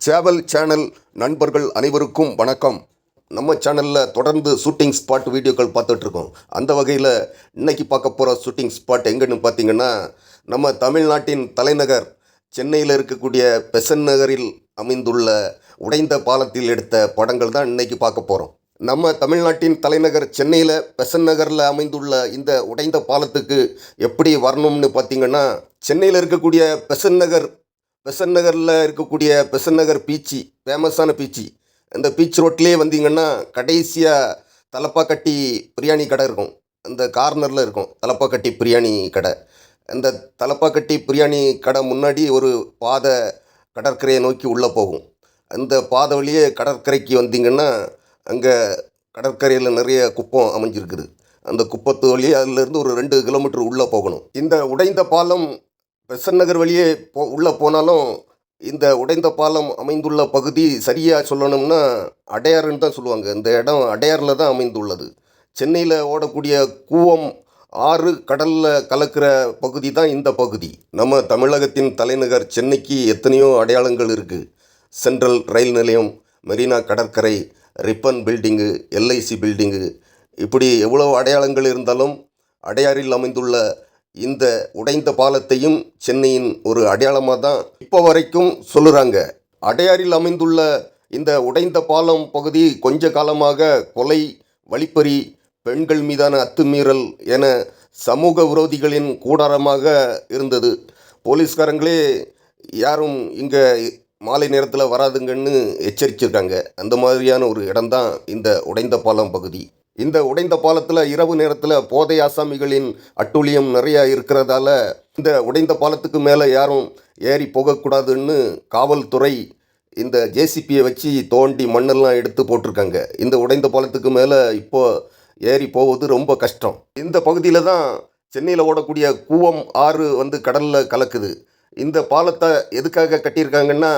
சேவல் சேனல் நண்பர்கள் அனைவருக்கும் வணக்கம். நம்ம சேனலில் தொடர்ந்து ஷூட்டிங் ஸ்பாட் வீடியோக்கள் பார்த்துட்ருக்கோம். அந்த வகையில் இன்றைக்கி பார்க்க போகிற ஷூட்டிங் ஸ்பாட் எங்கன்னு பார்த்தீங்கன்னா நம்ம தமிழ்நாட்டின் தலைநகர் சென்னையில் இருக்கக்கூடிய பெசன் நகரில் அமைந்துள்ள உடைந்த பாலத்தில் எடுத்த படங்கள் தான் இன்றைக்கி பார்க்க போகிறோம் நம்ம தமிழ்நாட்டின் தலைநகர் சென்னையில் பெசன் நகரில் அமைந்துள்ள இந்த உடைந்த பாலத்துக்கு எப்படி வரணும்னு பார்த்தீங்கன்னா சென்னையில் இருக்கக்கூடிய பெசன் நகர் பெசன் நகரில் இருக்கக்கூடிய பெசன் நகர் பீச்சி ஃபேமஸான பீச்சி. அந்த பீச் ரோட்லேயே வந்தீங்கன்னா கடைசியாக தலப்பாக்கட்டி பிரியாணி கடை இருக்கும். அந்த கார்னரில் இருக்கும் தலப்பாக்கட்டி பிரியாணி கடை. அந்த தலப்பாக்கட்டி பிரியாணி கடை முன்னாடி ஒரு பாதை கடற்கரையை நோக்கி உள்ளே போகும். அந்த பாதை வழியே கடற்கரைக்கு வந்தீங்கன்னா அங்கே கடற்கரையில் நிறைய குப்பம் அமைஞ்சிருக்குது. அந்த குப்பத்து வழியே அதுலேருந்து ஒரு ரெண்டு கிலோமீட்டர் உள்ளே போகணும். இந்த உடைந்த பாலம் பெசன் நகர் வழியே போ உள்ளே போனாலும் இந்த உடைந்த பாலம் அமைந்துள்ள பகுதி சரியாக சொல்லணும்னா அடையாறுன்னு தான் சொல்லுவாங்க. இந்த இடம் அடையாறில் தான் அமைந்துள்ளது. சென்னையில் ஓடக்கூடிய கூவம் ஆறு கடலில் கலக்கிற பகுதி தான் இந்த பகுதி. நம்ம தமிழகத்தின் தலைநகர் சென்னைக்கு எத்தனையோ அடையாளங்கள் இருக்குது சென்ட்ரல் ரயில் நிலையம் மெரினா கடற்கரை ரிப்பன் பில்டிங்கு எல்ஐசி பில்டிங்கு. இப்படி எவ்வளோ அடையாளங்கள் இருந்தாலும் அடையாறில் அமைந்துள்ள இந்த உடைந்த பாலத்தையும் சென்னையின் ஒரு அடையாளமாக தான் இப்போ வரைக்கும் சொல்லுறாங்க. அடையாறில் அமைந்துள்ள இந்த உடைந்த பாலம் பகுதி கொஞ்ச காலமாக கொலை வழிப்பறி பெண்கள் மீதான அத்துமீறல் என சமூக விரோதிகளின் கூடாரமாக இருந்தது. போலீஸ்காரங்களே யாரும் இங்கே மாலை நேரத்தில் வராதுங்கன்னு எச்சரிச்சிருக்காங்க. அந்த மாதிரியான ஒரு இடம்தான் இந்த உடைந்த பாலம் பகுதி. இந்த உடைந்த பாலத்தில் இரவு நேரத்தில் போதை ஆசாமிகளின் அட்டூழியம் நிறையா இருக்கிறதால இந்த உடைந்த பாலத்துக்கு மேலே யாரும் ஏறி போகக்கூடாதுன்னு காவல்துறை இந்த ஜேசிபியை வச்சு தோண்டி மண்ணெல்லாம் எடுத்து போட்டிருக்காங்க. இந்த உடைந்த பாலத்துக்கு மேலே இப்போ ஏறி போவது ரொம்ப கஷ்டம். இந்த பகுதியில் தான் சென்னையில் ஓடக்கூடிய கூவம் ஆறு வந்து கடலில் கலக்குது. இந்த பாலத்தை எதுக்காக கட்டியிருக்காங்கன்னா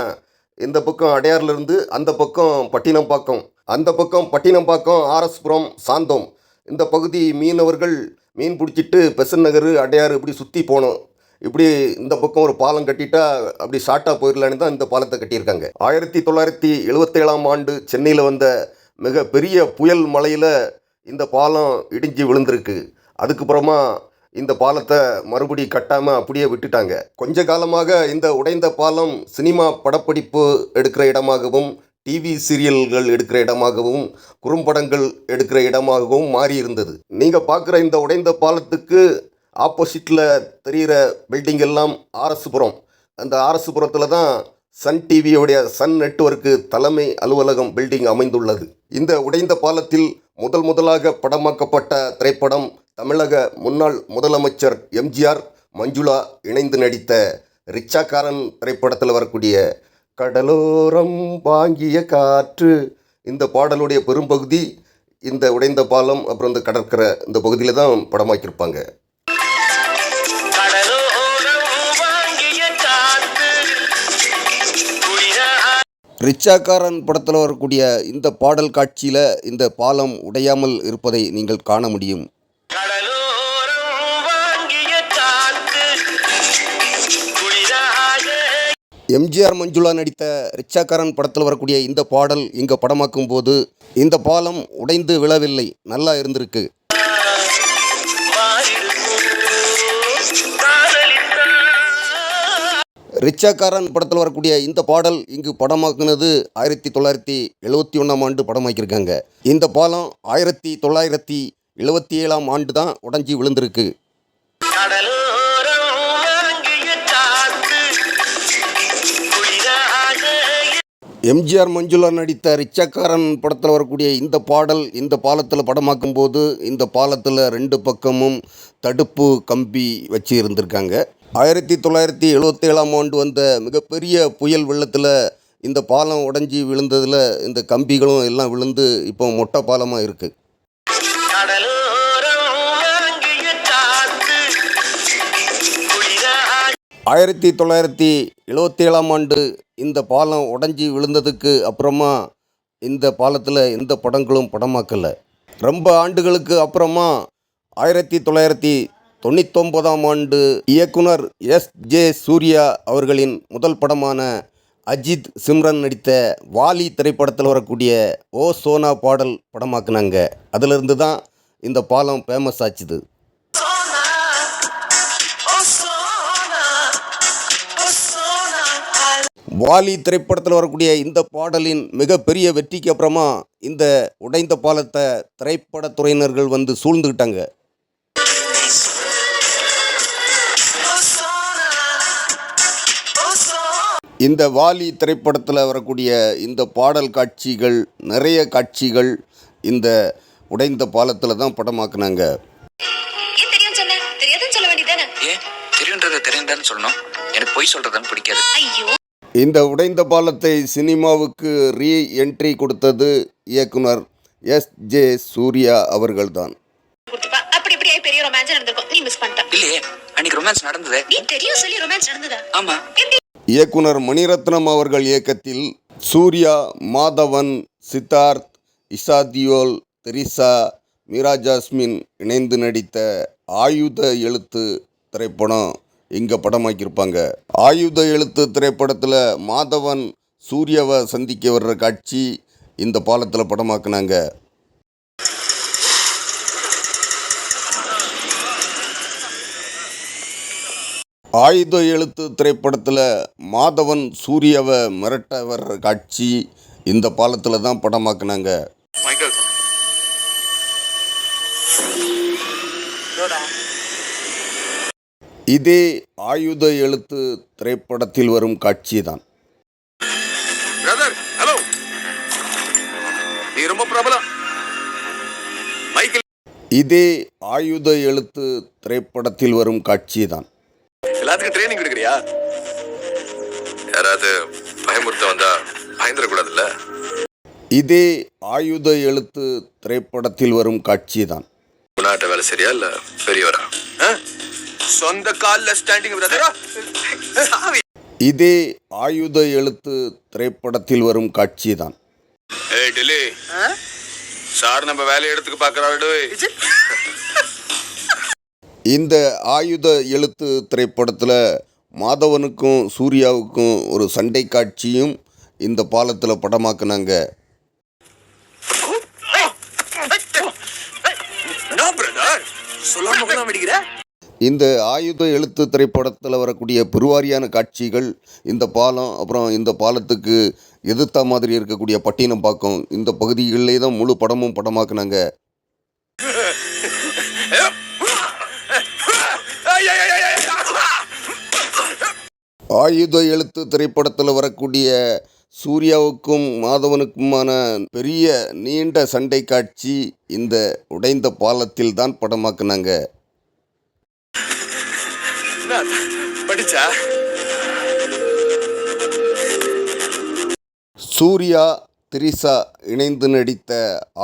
இந்த பக்கம் அடையாறுலேருந்து அந்த பக்கம் பட்டினம்பாக்கம் அந்த பக்கம் பட்டினம்பாக்கம் ஆர்எஸ்புரம் சாந்தோம். இந்த பகுதி மீனவர்கள் மீன் பிடிச்சிட்டு பெசன் நகர் அடையாறு இப்படி சுற்றி போனோம். இப்படி இந்த பக்கம் ஒரு பாலம் கட்டிட்டா அப்படி ஷார்ட்டாக போயிடலான்னு தான் இந்த பாலத்தை கட்டியிருக்காங்க. ஆயிரத்தி தொள்ளாயிரத்தி எழுபத்தேழாம் ஆண்டு சென்னையில் வந்த மிக பெரிய புயல் மலையில் இந்த பாலம் இடிஞ்சு விழுந்திருக்கு. அதுக்கப்புறமா இந்த பாலத்தை மறுபடி கட்டாமல் அப்படியே விட்டுட்டாங்க. கொஞ்ச காலமாக இந்த உடைந்த பாலம் சினிமா படப்பிடிப்பு எடுக்கிற இடமாகவும் டிவி சீரியல்கள் எடுக்கிற இடமாகவும் குறும்படங்கள் எடுக்கிற இடமாகவும் மாறி இருந்தது நீங்கள் பார்க்குற இந்த உடைந்த பாலத்துக்கு ஆப்போசிட்டில் தெரிகிற பில்டிங் எல்லாம் ஆரசுபுரம். அந்த ஆரசுபுரத்தில் தான் சன் டிவியோடைய சன் நெட்வொர்க்கு தலைமை அலுவலகம் பில்டிங் அமைந்துள்ளது. இந்த உடைந்த பாலத்தில் முதல் முதலாக படமாக்கப்பட்ட திரைப்படம் தமிழக முன்னாள் முதலமைச்சர் எம்ஜிஆர் மஞ்சுளா இணைந்து நடித்த ரிச்சாக்காரன் திரைப்படத்தில் வரக்கூடிய கடலோரம் வாங்கிய காற்று. இந்த பாடலுடைய பெரும்பகுதி இந்த உடைந்த பாலம் அப்புறம் இந்த கடற்கரை இந்த பகுதியில் தான் படமாக்கியிருப்பாங்க. ரிச்சாக்காரன் படத்தில் வரக்கூடிய இந்த பாடல் காட்சியில் இந்த பாலம் உடையாமல் இருப்பதை நீங்கள் காண முடியும். எம்ஜிஆர் மஞ்சுளா நடித்த ரிச்சாக்காரன் படத்தில் வரக்கூடிய இந்த பாடல் இங்கே படமாக்கும் போது இந்த பாலம் உடைந்து விழவில்லை. நல்லா இருந்திருக்கு. ரிச்சாக்காரன் படத்தில் வரக்கூடிய இந்த பாடல் இங்கு படமாக்குனது ஆயிரத்தி தொள்ளாயிரத்தி எழுபத்தி ஒன்றாம் ஆண்டு படமாக்கியிருக்காங்க. இந்த பாலம் ஆயிரத்தி தொள்ளாயிரத்தி எழுபத்தி ஏழாம் ஆண்டு தான் உடஞ்சி விழுந்திருக்கு. எம்ஜிஆர் மஞ்சுளா நடித்த ரிச்சக்காரன் படத்தில் வரக்கூடிய இந்த பாடல் இந்த பாலத்தில் படமாக்கும் போது இந்த பாலத்தில் ரெண்டு பக்கமும் தடுப்பு கம்பி வச்சு இருந்திருக்காங்க. ஆயிரத்தி தொள்ளாயிரத்தி எழுபத்தேழாம் ஆண்டு வந்த மிகப்பெரிய புயல் வெள்ளத்தில் இந்த பாலம் உடஞ்சி விழுந்ததில் இந்த கம்பிகளும் எல்லாம் விழுந்து இப்போ மொட்டை பாலமாக இருக்குது ஆயிரத்தி தொள்ளாயிரத்தி எழுபத்தேழாம் ஆண்டு இந்த பாலம் உடஞ்சி விழுந்ததுக்கு அப்புறமா இந்த பாலத்தில் எந்த படங்களும் படமாக்கலை. ரொம்ப ஆண்டுகளுக்கு அப்புறமா ஆயிரத்தி தொள்ளாயிரத்தி தொண்ணூத்தொம்பதாம் ஆண்டு இயக்குனர் எஸ் ஜே சூர்யா அவர்களின் முதல் படமான அஜித் சிம்ரன் நடித்த வாலி திரைப்படத்தில் வரக்கூடிய ஓ சோனா பாடல் படமாக்குனாங்க. அதிலிருந்து தான் இந்த பாலம் ஃபேமஸ் ஆச்சுது. வாலி திரைப்படத்தில் வரக்கூடிய இந்த பாடலின் மிகப்பெரிய வெற்றிக்கு அப்புறமா இந்த உடைந்த பாலத்தை திரைப்படத்துறையினர்கள் வந்து சூழ்ந்துக்கிட்டாங்க. இந்த வாலி திரைப்படத்தில் வரக்கூடிய இந்த பாடல் காட்சிகள் நிறைய காட்சிகள் இந்த உடைந்த பாலத்தில் தான் படமாக்குனாங்க. தெரியுன்றத தெரியுந்தான்னு சொல்லணும். எனக்கு பொய் சொல்றதுன்னு பிடிக்காது. ஐயோ. இந்த உடைந்த பாலத்தை சினிமாவுக்கு ரீ என்ட்ரி கொடுத்தது இயக்குனர் எஸ். ஜே. சூர்யா அவர்கள்தான். அப்படி இப்படி ஆயி பெரிய ரொமான்ஸ் நடந்திருக்கும். நீ மிஸ் பண்ணிட்ட. இல்லையே அன்னைக்கு ரொமான்ஸ் நடந்ததே. நீ தெரியும் சொல்லி ரொமான்ஸ் நடந்ததா? ஆமா. எப்படி? இயக்குனர் மணிரத்னம் அவர்கள் இயக்கத்தில் சூர்யா மாதவன் சித்தார்த் இசாதியோல் தெரிசா மீரா ஜாஸ்மின் இணைந்து நடித்த ஆயுத எழுத்து திரைப்படம் இங்கே படமாக்கியிருப்பாங்க. ஆயுத எழுத்து திரைப்படத்தில் மாதவன் சூர்யாவை சந்திக்க வர்ற காட்சி இந்த பாலத்தில் படமாக்குனாங்க. ஆயுத எழுத்து திரைப்படத்தில் மாதவன் சூர்யாவை மிரட்ட வர்ற காட்சி இந்த பாலத்தில் தான் படமாக்குனாங்க. இதே ஆயுத எழுத்து திரைப்படத்தில் வரும் காட்சி தான் பிரதர் ஹலோ நீ ரொம்ப பிரபலம். இதே ஆயுத எழுத்து திரைப்படத்தில் வரும் காட்சி தான் எல்லாத்துக்கும் ட்ரைனிங் கொடுக்குறியா? யாராவது பயமுறுத்த வந்தா பயந்துடக்கூடாதுல்ல? இதே ஆயுத எழுத்து திரைப்படத்தில் வரும் காட்சி தான் நாட்ட வேலை சரியா இல்ல பெரியவரா? சொந்த கால்ல ஸ்டாண்டிங் பிரதரா இதே ஆயுத எழுத்து திரைப்படத்தில் வரும் காட்சி தான் ஏய் டெல்லி. சார் நம்ம வேலையை எடுத்துக்க பாக்குறாரு இந்த ஆயுத எழுத்து திரைப்படத்தில் மாதவனுக்கும் சூர்யாவுக்கும் ஒரு சண்டை காட்சியும் இந்த பாலத்தில் படமாக்குனாங்க. சொல்லாம வெடிக்கிற இந்த ஆயுத எழுத்து திரைப்படத்தில் வரக்கூடிய பெருவாரியான காட்சிகள் இந்த பாலம் அப்புறம் இந்த பாலத்துக்கு எதிர்த்த மாதிரி இருக்கக்கூடிய பட்டினப்பாக்கம் இந்த பகுதிகளிலே தான் முழு படமும் படமாக்குனாங்க. ஆயுத எழுத்து திரைப்படத்தில் வரக்கூடிய சூர்யாவுக்கும் மாதவனுக்குமான பெரிய நீண்ட சண்டை காட்சி இந்த உடைந்த பாலத்தில் தான் படமாக்குனாங்க. படிச்சா? சூர்யா திரிசா இணைந்து நடித்த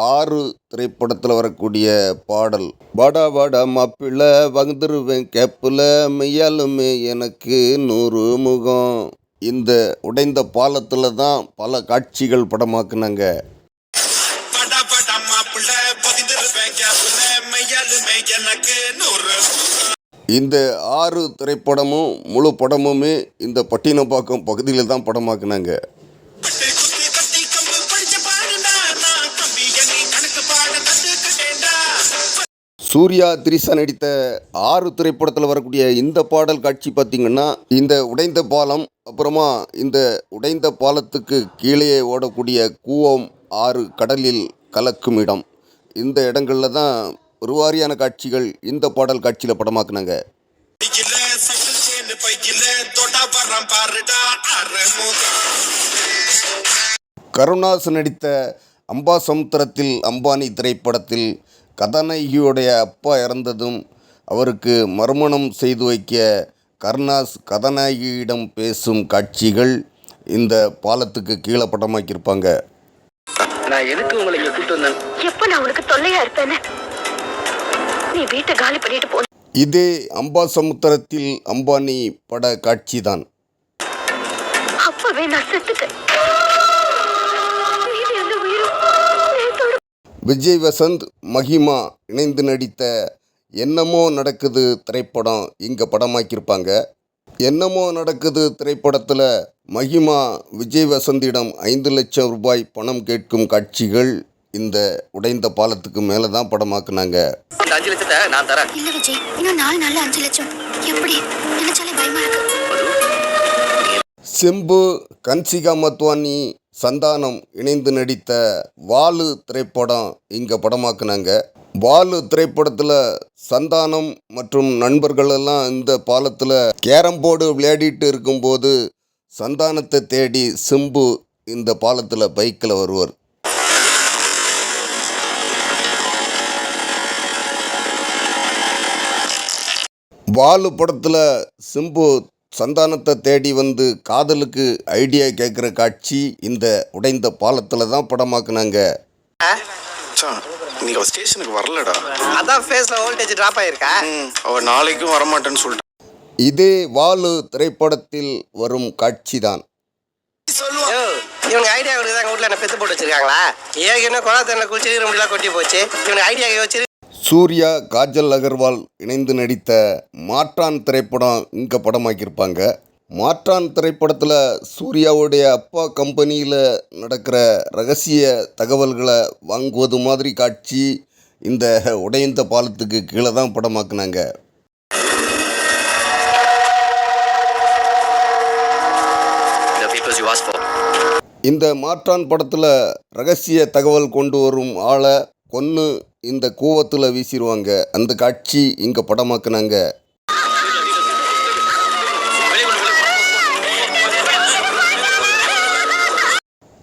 ஆறு திரைப்படத்தில் வரக்கூடிய பாடல் வாடா பாடா மாப்பிள்ள வந்துருவேன் கேப்பில் மெய்யாலுமே எனக்கு நூறு முகம். இந்த உடைந்த பாலத்தில் தான் பல காட்சிகள் படமாக்குனாங்க. இந்த ஆறு திரைப்படமும் முழு படமுமே இந்த பட்டினப்பாக்கம் பகுதியில் தான் படமாக்குனாங்க. சூர்யா திரிசா நடித்த ஆறு திரைப்படத்தில் வரக்கூடிய இந்த பாடல் காட்சி பார்த்திங்கன்னா இந்த உடைந்த பாலம் அப்புறமா இந்த உடைந்த பாலத்துக்கு கீழே ஓடக்கூடிய கூவம் ஆறு கடலில் கலக்கும் இடம். இந்த இடங்களில் தான் பெருவாரியான காட்சிகள் இந்த பாடல் காட்சியில் படமாக்குனாங்க. கருணாஸ் நடித்த அம்பாசமுத்திரத்தில் அம்பானி திரைப்படத்தில் கதாநாயகியுடைய அப்பா இறந்ததும் அவருக்கு மறுமணம் செய்து வைக்க கருணாஸ் கதாநாயகியிடம் பேசும் காட்சிகள் இந்த பாலத்துக்கு கீழே படமாக்கியிருப்பாங்க. நான் எதுக்கு உங்களை கூட்டு வந்தேன்? எப்ப நான் உனக்கு தொல்லையா இருப்பேன்னு? நீ வீட்டை காலி பண்ணிட்டு போ இதே அம்பாசமுத்திரத்தில் அம்பானி பட காட்சி தான் அப்பவே நான் செத்துட்டேன். விஜய் வசந்த் மஹிமா இணைந்து நடித்த என்னமோ நடக்குது திரைப்படம் இங்கே படமாக்கியிருப்பாங்க. என்னமோ நடக்குது திரைப்படத்தில் மகிமா விஜய் வசந்திடம் ஐந்து லட்சம் ரூபாய் பணம் கேட்கும் காட்சிகள் இந்த உடைந்த பாலத்துக்கு மேலே தான் படமாக்குனாங்க. இந்த அஞ்சு லட்சத்தை நான் தரேன். இல்ல விஜய் இன்னும் நாலு நாள்ல அஞ்சு லட்சம். எப்படி? நினைச்சாலே பயமா இருக்கு. செம்பு கன்சிகா மத்வானி சந்தானம் இணைந்து நடித்த வாலு திரைப்படம் இங்கே படமாக்குனாங்க. வாலு திரைப்படத்தில் சந்தானம் மற்றும் நண்பர்கள் எல்லாம் இந்த பாலத்தில் கேரம் போர்டு விளையாடிட்டு இருக்கும்போது சந்தானத்தை தேடி செம்பு இந்த பாலத்தில் பைக்கில் வருவார். வாலு படத்தில் சிம்பு சந்தானத்தை தேடி வந்து காதலுக்கு ஐடியா கேட்குற காட்சி இந்த உடைந்த பாலத்தில் தான் படமாக்குனாங்க. அவ ஸ்டேஷனுக்கு வரலடா. அதான் ஃபேஸ்ல வோல்டேஜ் டிராப் ஆயிருக்கா? அவ நாளைக்கும் வரமாட்டேன்னு சொல்லிட்டு. இதே வாலு திரைப்படத்தில் வரும் காட்சி தான் யோ, இவனுக்கு ஐடியா கொடுக்குது எங்க வீட்ல என்ன பெத்து போட்டு வச்சிருக்காங்களா? ஏற்கனவே குளா தண்ணி குளிச்சு ரொம்பலாம் கொட்டி போச்சு. இவனுக்கு ஐடியா வச்சு சூர்யா காஜல் அகர்வால் இணைந்து நடித்த மாற்றான் திரைப்படம் இங்கே படமாக்கியிருப்பாங்க. மாற்றான் திரைப்படத்தில் சூர்யாவுடைய அப்பா கம்பெனியில் நடக்கிற ரகசிய தகவல்களை வாங்குவது மாதிரி காட்சி இந்த உடைந்த பாலத்துக்கு கீழே தான் படமாக்குனாங்க. இந்த மாற்றான் படத்தில் ரகசிய தகவல் கொண்டு வரும் ஆளை கொன்று இந்த கூவத்தில் வீசிடுவாங்க அந்த காட்சி இங்கே படமாக்குனாங்க.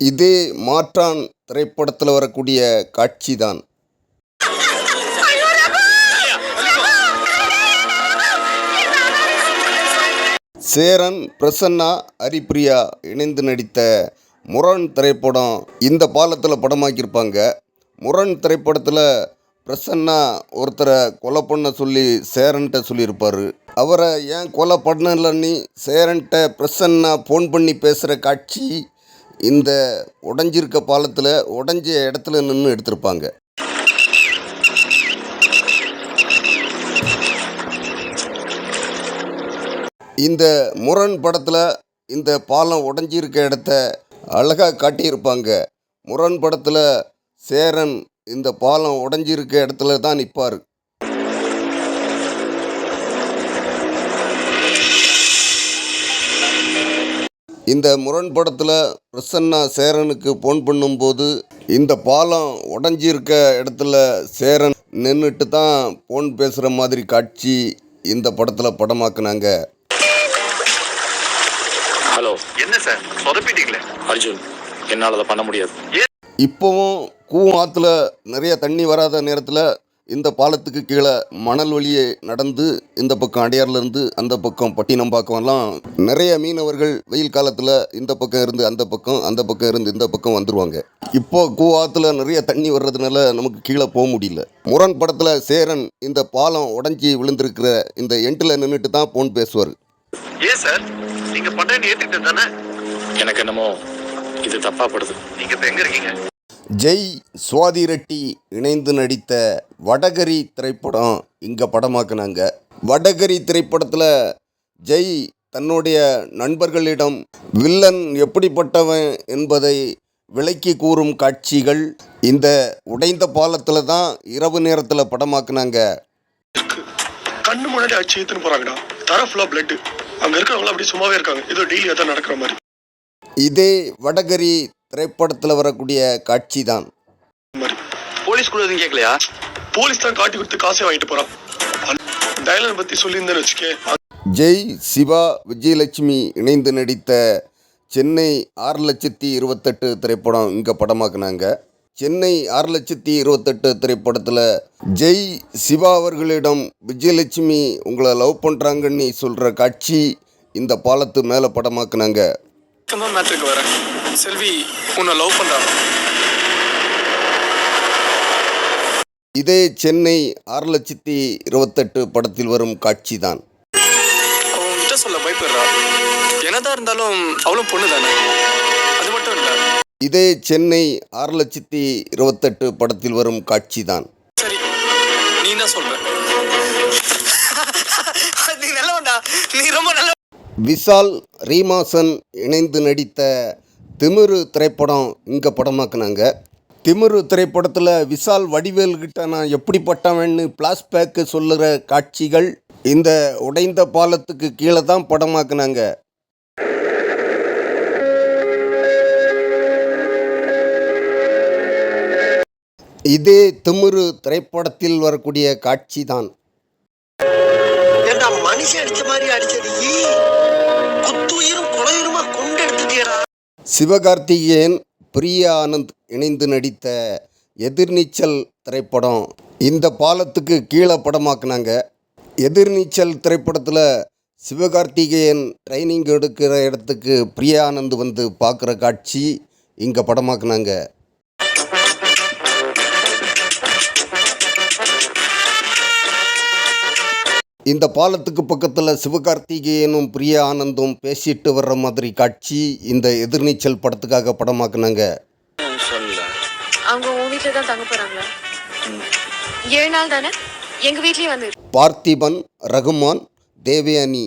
இதே மாற்றான் திரைப்படத்தில் வரக்கூடிய காட்சி தான் சேரன் பிரசன்னா ஹரிப்ரியா இணைந்து நடித்த முரண் திரைப்படம் இந்த பாலத்தில் படமாக்கியிருப்பாங்க. முரண் திரைப்படத்தில் பிரசன்னா ஒருத்தரை கொலை பண்ண சொல்லி சேரன்ட்ட சொல்லியிருப்பார். அவரை ஏன் கொலை பண்ணலன்னு சேரன்ட்ட பிரசன்னா ஃபோன் பண்ணி பேசுகிற காட்சி இந்த உடஞ்சிருக்க பாலத்தில் உடஞ்ச இடத்துல நின்று எடுத்திருப்பாங்க. இந்த முரண் படத்தில் இந்த பாலம் உடஞ்சிருக்க இடத்த அழகாக காட்டியிருப்பாங்க. முரண் படத்தில் சேரன் இந்த பாலம் உடஞ்சிருக்க இடத்துல தான் நிற்பார் இந்த முரண் படத்தில் பிரசன்னா சேரனுக்கு ஃபோன் பண்ணும்போது இந்த பாலம் உடஞ்சிருக்க இடத்துல சேரன் நின்றுட்டு தான் ஃபோன் பேசுகிற மாதிரி காட்சி இந்த படத்தில் படமாக்குனாங்க. ஹலோ என்ன சார்? சொதப்பிட்டீங்களே? அர்ஜுன் என்னால் அதை பண்ண முடியாது. இப்போவும் கூவம் ஆற்றுல நிறைய தண்ணி வராத நேரத்தில் இந்த பாலத்துக்கு கீழே மணல் வழியே நடந்து இந்த பக்கம் அடையார்லேருந்து அந்த பக்கம் பட்டினம்பாக்கம்லாம் நிறைய மீனவர்கள் வெயில் காலத்தில் இந்த பக்கம் இருந்து அந்த பக்கம் அந்த பக்கம் இருந்து இந்த பக்கம் வந்துருவாங்க. இப்போ கூவாத்துல நிறைய தண்ணி வர்றதுனால நமக்கு கீழே போக முடியல. முரண் படத்தில் சேரன் இந்த பாலம் உடஞ்சி விழுந்திருக்கிற இந்த எண்டில் நின்றுட்டு தான் ஃபோன் பேசுவார். ஏன் சார்? நீங்க பண்றேன்னு ஏத்துக்கிட்டு தானே? எனக்கு என்னமோ இது தப்பா படுது. நீங்க இப்ப எங்க இருக்கீங்க? ஜெய் சுவாதி ரெட்டி இணைந்து நடித்த வடகரி திரைப்படம் இங்கே படமாக்குனாங்க. வடகரி திரைப்படத்தில் ஜெய் தன்னுடைய நண்பர்களிடம் வில்லன் எப்படிப்பட்டவன் என்பதை விளக்கி கூறும் காட்சிகள் இந்த உடைந்த பாலத்தில் தான் இரவு நேரத்தில் படமாக்குனாங்க. கண்ணு முன்னாடி அடிச்சு போகிறாங்கடா தர ஃபுல்லாக பிளட்டு அங்கே இருக்கிறவங்களாம் அப்படியே சும்மாவே இருக்காங்க. ஏதோ டெய்லி அதான் நடக்கிற மாதிரி. இதே வடகரி திரைப்படத்தில் வரக்கூடிய காட்சி தான் போலீஸ் கூட எதுவும் கேட்கலையா போலீஸ் தான் காட்டி கொடுத்து காசே வாங்கிட்டு போறான். டைலர் பத்தி சொல்லியிருந்தேன்னு வச்சுக்கே ஜெய் சிவா விஜயலட்சுமி இணைந்து நடித்த சென்னை ஆறு லட்சத்தி இருபத்தெட்டு திரைப்படம் இங்கே படமாக்குனாங்க. சென்னை ஆறு லட்சத்தி இருபத்தெட்டு திரைப்படத்தில் ஜெய் சிவா அவர்களிடம் விஜயலட்சுமி உங்களை லவ் பண்ணுறாங்கன்னு சொல்கிற காட்சி இந்த பாலத்து மேலே படமாக்குனாங்க. தான் மேட்ருக்கு வரேன் செல்வி உன்னை லவ் பண்றாங்க இதே சென்னை ஆறு லட்சத்தி இருபத்தெட்டு படத்தில் வரும் காட்சி தான் அவன் கிட்ட சொல்ல பயப்படுறா. என்னதான் இருந்தாலும் அவளும் பொண்ணு தானே. அது மட்டும் இல்ல. இதே சென்னை ஆறு லட்சத்தி இருபத்தெட்டு படத்தில் வரும் காட்சி தான் சரி நீ என்ன சொல்ற? நீ நல்லவன்டா. நீ ரொம்ப விசால் விஷால் ரீமாசன் இணைந்து நடித்த திமிரு திரைப்படம் இங்கே படமாக்குனாங்க. திமிரு திரைப்படத்தில் விஷால் வடிவேல் கிட்ட நான் எப்படிப்பட்டவன்னு பிளாஸ்பேக்கு சொல்லுகிற காட்சிகள் இந்த உடைந்த பாலத்துக்கு கீழே தான் படமாக்குனாங்க. இதே திமிரு திரைப்படத்தில் வரக்கூடிய காட்சி தான் மனுஷன் அடிச்ச மாதிரி அடிச்சது புத்துயிரும் குத்துயிரும் கொலையுருமா சிவகார்த்திகேயன் பிரியா ஆனந்த் இணைந்து நடித்த எதிர்நீச்சல் திரைப்படம். இந்த பாலத்துக்கு கீழே படமாக்குனாங்க. எதிர்நீச்சல் திரைப்படத்தில் சிவகார்த்திகேயன் ட்ரைனிங் எடுக்கிற இடத்துக்கு பிரியா ஆனந்த் வந்து பார்க்குற காட்சி இங்கே படமாக்குனாங்க. இந்த பாலத்துக்கு பக்கத்தில் சிவகார்த்திகேயனும் பிரியா ஆனந்தும் பேசிட்டு வர்ற மாதிரி காட்சி இந்த எதிர்நீச்சல் படத்துக்காக படமாக்குனாங்க. அவங்க உன் வீட்டுல தான் தங்க போறாங்களா? ஏழு நாள் தானே? எங்க வீட்லயும் வந்து பார்த்திபன் ரகுமான் தேவயானி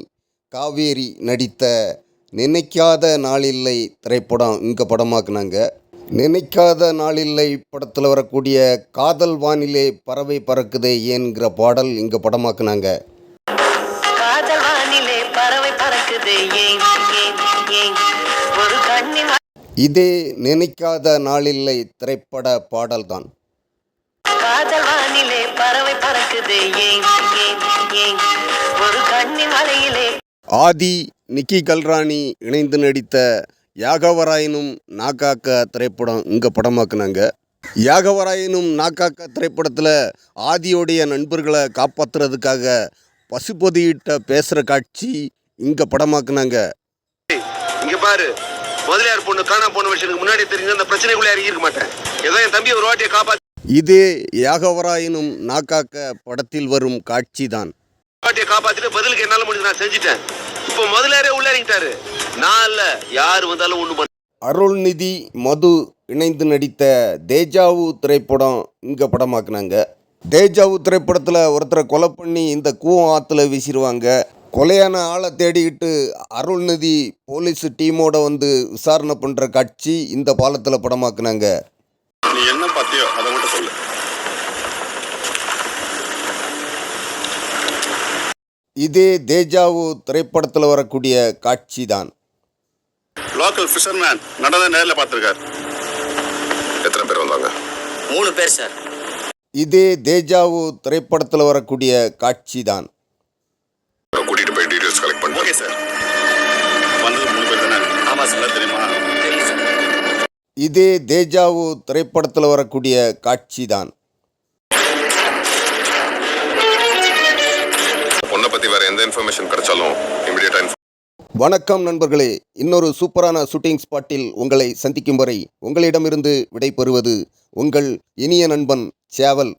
காவேரி நடித்த நினைக்காத நாளில்லை திரைப்படம் இங்கே படமாக்குனாங்க. நினைக்காத நாளில்லை படத்தில் வரக்கூடிய காதல் வானிலே பறவை பறக்குதே ஏன்கிற பாடல் இங்கே படமாக்குனாங்க. இதே நினைக்காத நாளில்லை திரைப்பட பாடல்தான். காதல் வானிலே பறவை பறக்குது ஒரு மலையிலே ஆதி நிக்கி கல்ராணி இணைந்து நடித்த யாகவராயனும் நாக்காக்க திரைப்படம் இங்கே படமாக்குனாங்க. யாகவராயனும் நாக்காக்க திரைப்படத்தில் ஆதியோடைய நண்பர்களை காப்பாற்றுறதுக்காக பசுபதியிட்ட பேசுகிற காட்சி இங்கே படமாக்குனாங்க. இங்க பாரு முதலியார் பொண்ணு காணாம போன விஷயத்துக்கு முன்னாடி தெரிஞ்ச அந்த பிரச்சனைக்குள்ள இருக்க மாட்டேன். ஏதோ என் தம்பி ஒரு வாட்டியை காப்பாத்தி. இதே யாகவராயனும் நாக்காக்க படத்தில் வரும் காட்சிதான். வாட்டியை காப்பாத்திட்டு பதிலுக்கு என்னால முடிஞ்சு நான் செஞ்சுட்டேன். இப்போ முதலியாரே உள்ள இறங்கிட்டாரு. நான் இல்ல யாரு வந்தாலும் ஒண்ணு பண்ண அருள்நிதி மது இணைந்து நடித்த தேஜாவு திரைப்படம் இங்கே படமாக்குனாங்க. தேஜாவு திரைப்படத்தில் ஒருத்தரை கொலை பண்ணி இந்த கூவம் ஆற்றுல வீசிடுவாங்க கொலையான ஆளை தேடிக்கிட்டு அருள்நிதி போலீஸ் டீமோட வந்து விசாரணை பண்ணுற காட்சி இந்த பாலத்தில் படமாக்குனாங்க. நீ என்ன பார்த்தியோ அதை மட்டும் சொல்லு. இதே தேஜாவு திரைப்படத்தில் வரக்கூடிய காட்சி தான் லோக்கல் ஃபிஷர்மேன் நடந்த நேரில் பார்த்துருக்காரு. எத்தனை பேர் வந்தாங்க? மூணு பேர் சார். இதே தேஜாவு திரைப்படத்தில் வரக்கூடிய காட்சி தான் இதே தேஜாவு திரைப்படத்தில் வரக்கூடிய காட்சி தான் பொண்ணை பத்தி வேற எந்த இன்ஃபர்மேஷன் வணக்கம் நண்பர்களே. இன்னொரு சூப்பரான ஷூட்டிங் ஸ்பாட்டில் உங்களை சந்திக்கும் வரை உங்களிடமிருந்து விடை பெறுவது உங்கள் இனிய நண்பன் சேவல்.